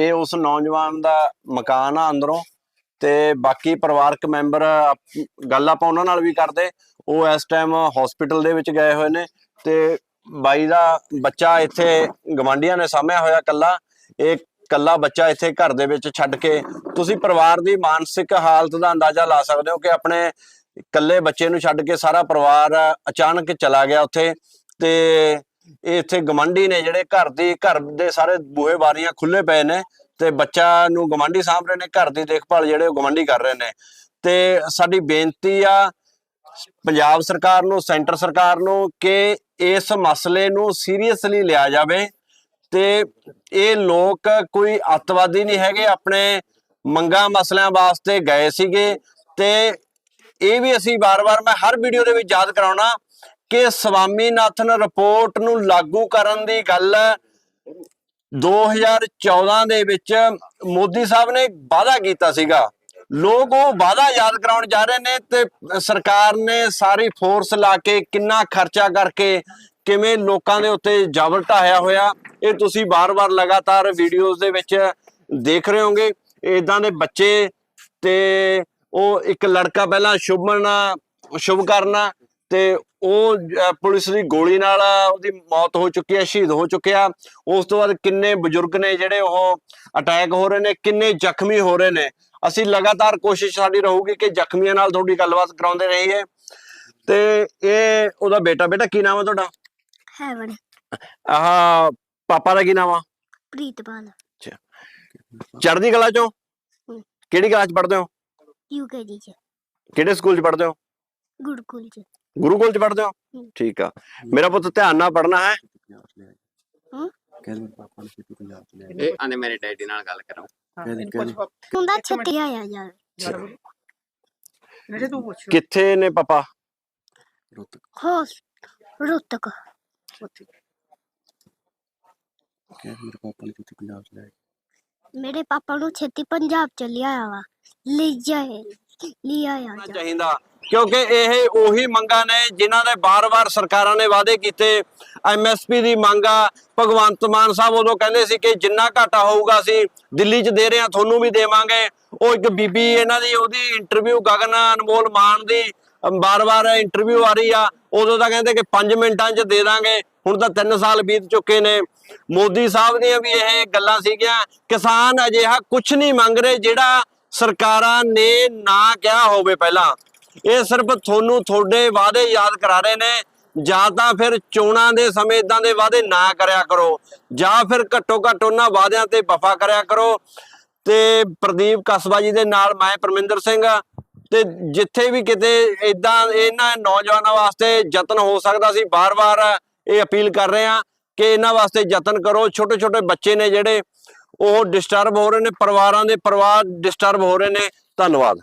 ਇਹ ਉਸ ਨੌਜਵਾਨ ਦਾ ਮਕਾਨ ਆ ਅੰਦਰੋਂ ਤੇ ਬਾਕੀ ਪਰਿਵਾਰਕ ਮੈਂਬਰ ਗੱਲ ਆਪਾਂ ਉਹਨਾਂ ਨਾਲ ਵੀ ਕਰਦੇ। ਉਹ ਇਸ ਟਾਈਮ ਹਸਪੀਟਲ ਦੇ ਵਿੱਚ ਗਏ ਹੋਏ ਨੇ ਤੇ ਬਾਈ ਦਾ ਬੱਚਾ ਇੱਥੇ ਗਵਾਂਡੀਆਂ ਨੇ ਸਾਂਭਿਆ ਹੋਇਆ ਕੱਲਾ ਇਹ ਕੱਲਾ ਬੱਚਾ ਇੱਥੇ ਘਰ ਦੇ ਵਿੱਚ ਛੱਡ ਕੇ ਤੁਸੀਂ ਪਰਿਵਾਰ ਦੀ ਮਾਨਸਿਕ ਹਾਲਤ ਦਾ ਅੰਦਾਜ਼ਾ ਲਾ ਸਕਦੇ ਹੋ ਕਿ ਆਪਣੇ ਇਕੱਲੇ ਬੱਚੇ ਨੂੰ ਛੱਡ ਕੇ ਸਾਰਾ ਪਰਿਵਾਰ ਅਚਾਨਕ ਚਲਾ ਗਿਆ ਉੱਥੇ ਤੇ ਇਹ ਇੱਥੇ ਗਮੰਡੀ ਨੇ ਜਿਹੜੇ ਘਰ ਦੀ, ਘਰ ਦੇ ਸਾਰੇ ਬੂਹੇ ਬਾਰੀਆਂ ਖੁੱਲੇ ਪਏ ਨੇ ਤੇ ਬੱਚਾ ਨੂੰ ਗਮੰਡੀ ਸਾਂਭ ਰਹੇ ਨੇ, ਘਰ ਦੀ ਦੇਖਭਾਲ ਜਿਹੜੇ ਉਹ ਗਮੰਡੀ ਕਰ ਰਹੇ ਨੇ। ਤੇ ਸਾਡੀ ਬੇਨਤੀ ਆ ਪੰਜਾਬ ਸਰਕਾਰ ਨੂੰ, ਸੈਂਟਰ ਸਰਕਾਰ ਨੂੰ ਕਿ ਇਸ ਮਸਲੇ ਨੂੰ ਸੀਰੀਅਸਲੀ ਲਿਆ ਜਾਵੇ ਤੇ ਇਹ ਲੋਕ ਕੋਈ ਅੱਤਵਾਦੀ ਨਹੀਂ ਹੈਗੇ, ਆਪਣੇ ਮੰਗਾ ਮਸਲਿਆਂ ਵਾਸਤੇ ਗਏ ਸੀਗੇ ਤੇ ਇਹ ਵੀ ਅਸੀਂ ਵਾਰ-ਵਾਰ ਮੈਂ ਹਰ ਵੀਡੀਓ ਦੇ ਵਿੱਚ ਯਾਦ ਕਰਾਉਣਾ ਕਿ ਸਵਾਮੀਨਾਥਨ ਰਿਪੋਰਟ ਨੂੰ ਲਾਗੂ ਕਰਨ ਦੀ ਗੱਲ 2014 ਦੇ ਵਿੱਚ ਮੋਦੀ ਸਾਹਿਬ ਨੇ ਵਾਅਦਾ ਕੀਤਾ ਸੀਗਾ। ਲੋਕ ਉਹ ਵਾਅਦਾ ਯਾਦ ਕਰਾਉਣ ਜਾ ਰਹੇ ਨੇ ਤੇ ਸਰਕਾਰ ਨੇ ਸਾਰੀ ਫੋਰਸ ਲਾ ਕੇ ਕਿੰਨਾ ਖਰਚਾ ਕਰਕੇ ਕਿਵੇਂ ਲੋਕਾਂ ਦੇ ਉੱਤੇ ਜ਼ਬਰ ਢਾਇਆ ਹੋਇਆ, ਇਹ ਤੁਸੀਂ ਬਾਰ-ਬਾਰ ਲਗਾਤਾਰ ਵੀਡੀਓਜ਼ ਦੇ ਵਿੱਚ ਦੇਖ ਰਹੇ ਹੋਗੇ ਇਦਾਂ ਦੇ ਬੱਚੇ ਤੇ ਉਹ ਇੱਕ ਲੜਕਾ ਪਹਿਲਾਂ ਸ਼ੁਭਮਨ ਸ਼ੁਭ ਕਰਨਾ ਤੇ ਉਹ ਪੁਲਿਸ ਦੀ ਗੋਲੀ ਨਾਲ ਉਹਦੀ ਮੌਤ ਹੋ ਚੁੱਕੀ ਹੈ ਸ਼ਹੀਦ ਹੋ ਚੁੱਕਿਆ ਉਸ ਤੋਂ ਬਾਅਦ ਕਿੰਨੇ ਬਜ਼ੁਰਗ ਨੇ ਜਿਹੜੇ ਉਹ ਅਟੈਕ ਹੋ ਰਹੇ ਨੇ ਕਿੰਨੇ ਜ਼ਖਮੀ ਹੋ ਰਹੇ ਨੇ। ਅਸੀਂ ਲਗਾਤਾਰ ਕੋਸ਼ਿਸ਼ ਸਾਡੀ ਰਹੂਗੀ ਕਿ ਜ਼ਖਮੀਆਂ ਨਾਲ ਤੁਹਾਡੀ ਗੱਲਬਾਤ ਕਰਾਉਂਦੇ ਰਹੀਏ। ਤੇ ਇਹ ਉਹਦਾ ਬੇਟਾ ਬੇਟਾ ਕੀ ਨਾਮ ਹੈ ਤੁਹਾਡਾ? ਹੈਵਨ। ਆਹ ਪਾਪਾ ਦਾ ਕੀ ਨਾਮ ਆ? ਪ੍ਰੀਤਪਾਲ। ਚੜ੍ਹਦੀ ਕਲਾ ਚੋਂ। ਕਿਹੜੀ ਕਲਾਸ ਚ ਪੜ੍ਹਦੇ ਹੋ? ਯੂਕੇਜੀ ਚ। ਕਿਹੜੇ ਸਕੂਲ ਚ ਪੜ੍ਹਦੇ ਹੋ? ਗੁਰਕੁਲ ਚ। ਗੁਰੂਕੁਲ ਚ ਪੜ੍ਹਦੇ ਹੋ। ਠੀਕ ਆ। ਮੇਰਾ ਪੁੱਤ ਧਿਆਨ ਨਾਲ ਪੜ੍ਹਨਾ ਹੈ। ਹਮ? ਇਹ ਆਨੇ ਮੇਰੇ ਡੈਡੀ ਨਾਲ ਗੱਲ ਕਰਾਂ। ਹੁੰਦਾ ਛੇਤੀ ਆਇਆ ਯਾਰ। ਮੇਰੇ ਤੂੰ ਪੁੱਛ। ਕਿੱਥੇ ਨੇ ਪਾਪਾ? ਹੋਸ ਰੁੱਤਕ। ਮੇਰੇ ਪਾਪਾ ਨੂੰ ਛੇਤੀ ਪੰਜਾਬ ਚ ਲਿਆਇਆ ਵਾ। ਲੈ ਜਾਏ ਲਿਆ ਆ ਹੋਣਾ ਚਾਹੀਦਾ। ਕਿਉਂਕਿ ਇਹ ਉਹੀ ਮੰਗਾਂ ਨੇ ਜਿਨ੍ਹਾਂ ਦੇ ਬਾਰ-ਬਾਰ ਸਰਕਾਰਾਂ ਨੇ ਵਾਅਦੇ ਕੀਤੇ। ਐਮਐਸਪੀ ਦੀ ਮੰਗ ਆ, ਭਗਵੰਤ ਮਾਨ ਸਾਹਿਬ ਉਦੋਂ ਕਹਿੰਦੇ ਸੀ ਕਿ ਜਿੰਨਾ ਘਾਟਾ ਹੋਊਗਾ ਅਸੀਂ ਦਿੱਲੀ 'ਚ ਦੇ ਰਹੇ ਹਾਂ, ਤੁਹਾਨੂੰ ਵੀ ਦੇਵਾਂਗੇ। ਉਹ ਇੱਕ ਬੀਬੀ ਇਹਨਾਂ ਦੀ, ਉਹਦੀ ਇੰਟਰਵਿਊ ਗਗਨ ਅਨਮੋਲ ਮਾਨ ਦੀ ਬਾਰ-ਬਾਰ ਇੰਟਰਵਿਊ ਆ ਰਹੀ ਆ। ਉਦੋਂ ਤਾਂ ਕਹਿੰਦੇ ਕਿ 5 ਮਿੰਟਾਂ 'ਚ ਦੇ ਦਾਂਗੇ, ਹੁਣ ਤਾਂ 3 ਸਾਲ ਬੀਤ ਚੁੱਕੇ ਨੇ। ਮੋਦੀ ਸਾਹਿਬ ਦੀਆਂ ਵੀ ਇਹ ਗੱਲਾਂ ਸੀਗੀਆਂ, ਕਿਸਾਨ ਅਜਿਹਾ ਕੁਝ ਨਹੀਂ ਮੰਗ ਰਹੇ ਜਿਹੜਾ ਸਰਕਾਰਾਂ ਨੇ ਨਾ ਕਿਹਾ ਹੋਵੇ ਪਹਿਲਾਂ। ਇਹ ਸਿਰਫ ਤੁਹਾਨੂੰ ਤੁਹਾਡੇ ਵਾਅਦੇ ਯਾਦ ਕਰਾ ਰਹੇ ਨੇ। ਜਾਂ ਤਾਂ ਫਿਰ ਚੋਣਾਂ ਦੇ ਸਮੇਂ ਇਦਾਂ ਦੇ ਵਾਅਦੇ ਨਾ ਕਰਿਆ ਕਰੋ। ਜਾਂ ਫਿਰ ਘੱਟੋ ਘੱਟ ਉਹਨਾਂ ਵਾਅਦਿਆਂ ਤੇ ਵਫਾ ਕਰਿਆ ਕਰੋ। ਤੇ ਪ੍ਰਦੀਪ ਕਸਬਾ ਜੀ ਦੇ ਨਾਲ ਮੈਂ ਪਰਮਿੰਦਰ ਸਿੰਘ ਤੇ ਜਿੱਥੇ ਵੀ ਕਿਤੇ ਇਦਾਂ ਇਹਨਾਂ ਨੌਜਵਾਨਾਂ ਵਾਸਤੇ ਯਤਨ ਹੋ ਸਕਦਾ ਸੀ ਬਾਰ-ਬਾਰ ਇਹ ਅਪੀਲ ਕਰ ਰਹੇ ਹਾਂ ਕਿ ਇਹਨਾਂ ਵਾਸਤੇ ਯਤਨ ਕਰੋ। ਛੋਟੇ ਛੋਟੇ ਬੱਚੇ ਨੇ ਜਿਹੜੇ, ਉਹ ਡਿਸਟਰਬ ਹੋ ਰਹੇ ਨੇ, ਪਰਿਵਾਰਾਂ ਦੇ ਪਰਿਵਾਰ ਡਿਸਟਰਬ ਹੋ ਰਹੇ ਨੇ। ਧੰਨਵਾਦ।